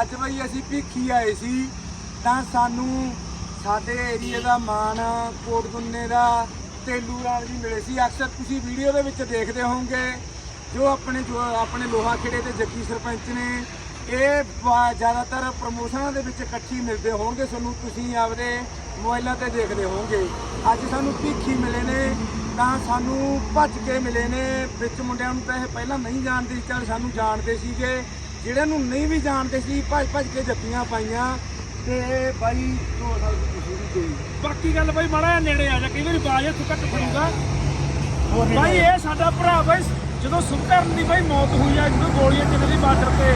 ਅੱਜ ਬਈ ਅਸੀਂ ਭਿੱਖੀ ਆਏ ਸੀ, ਤਾਂ ਸਾਨੂੰ ਸਾਡੇ ਏਰੀਆ ਦਾ ਮਾਨ, ਕੋਟਗੁੰਨੇ ਦਾ ਤੇਲੂ ਰਾਮ ਜੀ ਮਿਲੇ ਸੀ। ਅਕਸਰ ਤੁਸੀਂ ਵੀਡੀਓ ਦੇ ਵਿੱਚ ਦੇਖਦੇ ਹੋਵੋਗੇ, ਜੋ ਆਪਣੇ ਜੋ ਆਪਣੇ ਲੋਹਾ ਖੇੜੇ ਤੇ ਜੱਗੀ ਸਰਪੰਚ ਨੇ, ਇਹ ਬ- ਜ਼ਿਆਦਾਤਰ ਪ੍ਰਮੋਸ਼ਨਾਂ ਦੇ ਵਿੱਚ ਇਕੱਠੀ ਮਿਲਦੇ ਹੋਣਗੇ। ਤੁਹਾਨੂੰ ਤੁਸੀਂ ਆਪਦੇ ਮੋਬਾਈਲਾਂ ਤੇ ਦੇਖਦੇ ਹੋਵੋਗੇ। ਅੱਜ ਸਾਨੂੰ ਭੀਖੀ ਮਿਲੇ ਨੇ, ਤਾਂ ਸਾਨੂੰ ਭੱਜ ਕੇ ਮਿਲੇ ਨੇ। ਵਿੱਚ ਮੁੰਡਿਆਂ ਨੂੰ ਤਾਂ ਇਹ ਪਹਿਲਾਂ ਨਹੀਂ ਜਾਣਦੇ ਸੀ ਚੱਲ ਸਾਨੂੰ ਜਾਣਦੇ ਸੀਗੇ। ਜਿਹੜਿਆਂ ਨੂੰ ਨਹੀਂ ਵੀ ਜਾਣਦੇ ਸੀ ਭੱਜ ਭੱਜ ਕੇ ਜੱਫੀਆਂ ਪਾਈਆਂ ਤੇ ਬਾਈ ਦੋ ਸਾਲ ਦੀ ਤੁਸੀਂ ਵੀ ਗਈ। ਬਾਕੀ ਗੱਲ ਬਾਈ ਮਾੜਾ ਜਿਹਾ ਨੇੜੇ ਆ ਜਾ ਕਈ ਵਾਰੀ ਬਾਜ ਇੱਥੋਂ ਘੱਟ ਫੜੂਗਾ ਬਾਈ ਇਹ ਸਾਡਾ ਭਰਾ ਬਾਈ ਜਦੋਂ ਸੁਖਕਰਨ ਦੀ ਬਾਈ ਮੌਤ ਹੋਈ ਆ ਜਦੋਂ ਗੋਲੀਆਂ ਚੱਲਦੀ ਬਾਰਡਰ ਤੇ।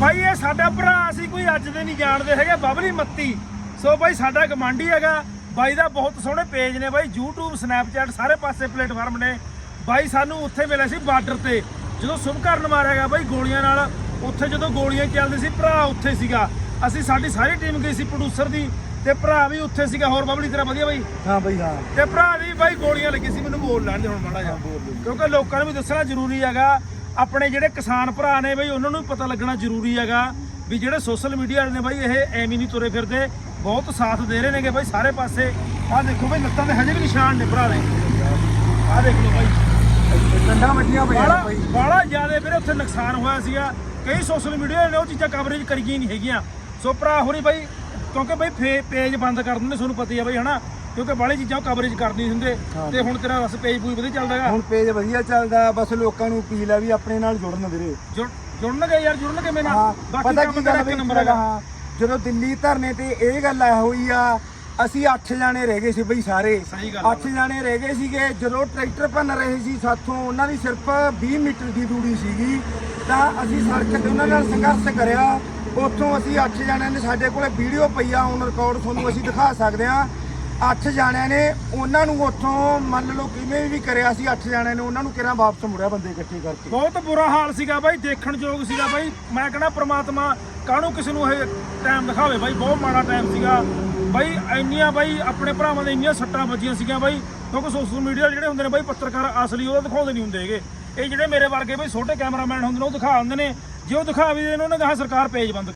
ਬਾਈ ਇਹ ਸਾਡਾ ਭਰਾ ਅਸੀਂ ਕੋਈ ਅੱਜ ਦੇ ਨਹੀਂ ਜਾਣਦੇ ਹੈਗੇ ਬਬਲੀ ਮੱਤੀ। ਸੋ ਬਾਈ ਸਾਡਾ ਕਮਾਂਡੀ ਹੈਗਾ ਬਾਈ ਦਾ ਬਹੁਤ ਸੋਹਣੇ ਪੇਜ ਨੇ ਬਾਈ YouTube Snapchat ਸਾਰੇ ਪਾਸੇ ਪਲੇਟਫਾਰਮ ਨੇ। ਬਾਈ ਸਾਨੂੰ ਉੱਥੇ ਮਿਲਿਆ ਸੀ ਬਾਰਡਰ ਤੇ। ਜਦੋਂ ਸੁਭਕਰਨ ਮਾਰਿਆ ਗਿਆ ਬਾਈ ਗੋਲੀਆਂ ਨਾਲ ਉੱਥੇ ਜਦੋਂ ਗੋਲੀਆਂ ਚੱਲਦੀ ਸੀ ਭਰਾ ਉੱਥੇ ਸੀਗਾ। ਅਸੀਂ ਸਾਡੀ ਸਾਰੀ ਟੀਮ ਗਈ ਸੀ ਪ੍ਰੋਡਿਊਸਰ ਦੀ ਤੇ ਭਰਾ ਵੀ ਉੱਥੇ ਸੀਗਾ ਹੋਰ ਬਬਲੀ ਤੇਰਾ ਵਧੀਆ ਬਾਈ? ਹਾਂ ਬਈ ਹਾਂ। ਤੇ ਭਰਾ ਦੀ ਬਾਈ ਗੋਲੀਆਂ ਲੱਗੀ ਸੀ ਮੈਨੂੰ ਬੋਲ ਲੈਣ ਦੇ ਹੁਣ ਮਾੜਾ ਜਿਹਾ। ਕਿਉਂਕਿ ਲੋਕਾਂ ਨੂੰ ਵੀ ਦੱਸਣਾ ਜ਼ਰੂਰੀ ਹੈਗਾ ਆਪਣੇ ਜਿਹੜੇ ਕਿਸਾਨ ਭਰਾ ਨੇ ਬਾਈ ਉਹਨਾਂ ਨੂੰ ਪਤਾ ਲੱਗਣਾ ਜ਼ਰੂਰੀ ਹੈਗਾ ਵੀ ਜਿਹੜੇ ਸੋਸ਼ਲ ਮੀਡੀਆ ਵਾਲੇ ਨੇ ਬਾਈ ਇਹ ਐਵੇਂ ਨਹੀਂ ਤੁਰੇ ਫਿਰਦੇ। ਬਹੁਤ ਸਾਥ ਦੇ ਰਹੇ ਨੇਗੇ ਬਾਈ ਸਾਰੇ ਪਾਸੇ। ਆਹ ਦੇਖੋ ਬਾਈ ਲੱਤਾਂ ਦੇ ਹਜੇ ਵੀ ਨਿਸ਼ਾਨ ਨੇ ਭਰਾ ਦੇ। ਆਹ ਦੇਖ ਲਓ ਬਾਈ। ਡੰਡਾ ਵੱਡੀਆਂ ਪਈਆਂ ਬਾਲਾ ਬਈ। ਬਾਲਾ ਜ਼ਿਆਦਾ ਵੀਰੇ ਉੱਥੇ ਨੁਕਸਾਨ ਹੋਇਆ ਸੀਗਾ। ਕਈ ਸੋਸ਼ਲ ਮੀਡੀਆ ਨੇ ਉਹ ਚੀਜ਼ਾਂ ਕਵਰੇਜ ਕਰੀਆਂ ਨਹੀਂ ਹੈਗੀਆਂ। ਸੋ ਭਰਾ ਹੋਰੀ ਬਾਈ ਕਿਉਂਕਿ ਬਾਈ ਪੇਜ ਬੰਦ ਕਰ ਦਿੰਦੇ ਤੁਹਾਨੂੰ ਪਤਾ ਹੀ ਆ ਬਾਈ ਹਨਾ? ਕਿਉਂਕਿ ਬਾਹਲੀ ਚੀਜ਼ਾਂ ਕਵਰੇਜ ਕਰਦੀ ਹੁੰਦੇ ਤੇ ਹੁਣ ਤੇਰਾ ਬਸ ਪੇਜ ਪੂਜ ਵਧੀਆ ਚੱਲਦਾ ਹੈਗਾ। ਹੁਣ ਪੇਜ ਵਧੀਆ ਚੱਲਦਾ ਬਸ ਲੋਕਾਂ ਨੂੰ ਅਪੀਲ ਆ ਵੀ ਆਪਣੇ ਨਾਲ ਜੁੜਨ ਵੀਰੇ। ਜੁੜ ਜੁੜਨਗੇ ਯਾਰ ਜੁੜਨਗੇ ਮੇਰੇ ਨਾਲ। ਬਾਕੀ ਕੰਮ ਤੇਰਾ ਇੱਕ ਨੰਬਰ ਹੈਗਾ। ਜਦੋਂ ਦਿੱਲੀ ਧਰਨੇ ਤੇ ਇਹ ਗੱਲ ਆ ਹੋਈ ਆ ਅਸੀਂ 8 ਜਾਣੇ ਰਹਿ ਗਏ ਸੀ ਬਈ ਸਾਰੇ। ਸਹੀ ਗੱਲ ਆ 8 ਜਾਣੇ ਰਹਿ ਗਏ ਸੀਗੇ। ਜਦੋਂ ਟਰੈਕਟਰ ਭੰਨ ਰਹੇ ਸੀ ਸਾਥੋਂ ਉਹਨਾਂ ਦੀ ਸਿਰਫ 20 ਮੀਟਰ ਦੀ ਦੂਰੀ ਸੀਗੀ। ਤਾਂ ਅਸੀਂ ਸੜਕ ਤੇ ਉਹਨਾਂ ਨਾਲ ਸੰਘਰਸ਼ ਕਰਿਆ। ਉੱਥੋਂ ਅਸੀਂ 8 ਜਾਣਿਆਂ ਨੇ ਸਾਡੇ ਕੋਲੇ ਵੀਡੀਓ ਪਈ ਆ ਔਨ ਰਿਕਾਰਡ ਤੁਹਾਨੂੰ ਅਸੀਂ ਦਿਖਾ ਸਕਦੇ ਆ 8 ਜਾਣਿਆਂ ਨੇ ਉਹਨਾਂ ਨੂੰ ਉੱਥੋਂ ਮੰਨ ਲਓ ਕਿਵੇਂ ਵੀ ਕਰਿਆ ਸੀ 8 ਜਾਣਿਆਂ ਨੇ ਉਹਨਾਂ ਨੂੰ ਕਿਰਾਂ ਵਾਪਸ ਮੁੜਿਆ ਬੰਦੇ ਇਕੱਠੇ ਕਰਕੇ। ਬਹੁਤ ਬੁਰਾ ਹਾਲ ਸੀਗਾ ਬਾਈ ਦੇਖਣ ਯੋਗ ਸੀਗਾ ਬਾਈ। ਮੈਂ ਕਹਿੰਦਾ ਪ੍ਰਮਾਤਮਾ ਕਾਹਨੂੰ ਕਿਸੇ ਨੂੰ ਇਹ ਟਾਈਮ ਦਿਖਾਵੇ ਬਾਈ ਬਹੁਤ ਮਾੜਾ ਟਾਈਮ ਸੀਗਾ। ਬਾਈ, ਇੰਨੀਆਂ ਬਾਈ, ਆਪਣੇ ਭਰਾਵਾਂ ਦੇ ਇੰਨੀਆਂ ਸੱਟਾਂ ਵੱਜੀਆਂ ਸੀਗੀਆਂ ਬਾਈ। ਕਿਉਂਕਿ ਸੋਸ਼ਲ ਮੀਡੀਆ ਜਿਹੜੇ ਹੁੰਦੇ ਨੇ ਬਾਈ ਪੱਤਰਕਾਰ, ਅਸਲੀ ਉਹ ਦਿਖਾਉਂਦੇ ਨਹੀਂ ਹੁੰਦੇ ਹੈਗੇ। ਇਹ ਜਿਹੜੇ ਮੇਰੇ ਵਰਗੇ ਬਾਈ ਛੋਟੇ ਕੈਮਰਾਮੈਨ ਹੁੰਦੇ ਨੇ, ਉਹ ਦਿਖਾ ਦਿੰਦੇ ਨੇ। ਜੇ ਉਹ ਦਿਖਾ ਵੀ ਦੇਣ ਉਹਨੇ ਕਹਾ ਸਰਕਾਰ ਪੇਜ ਬੰਦ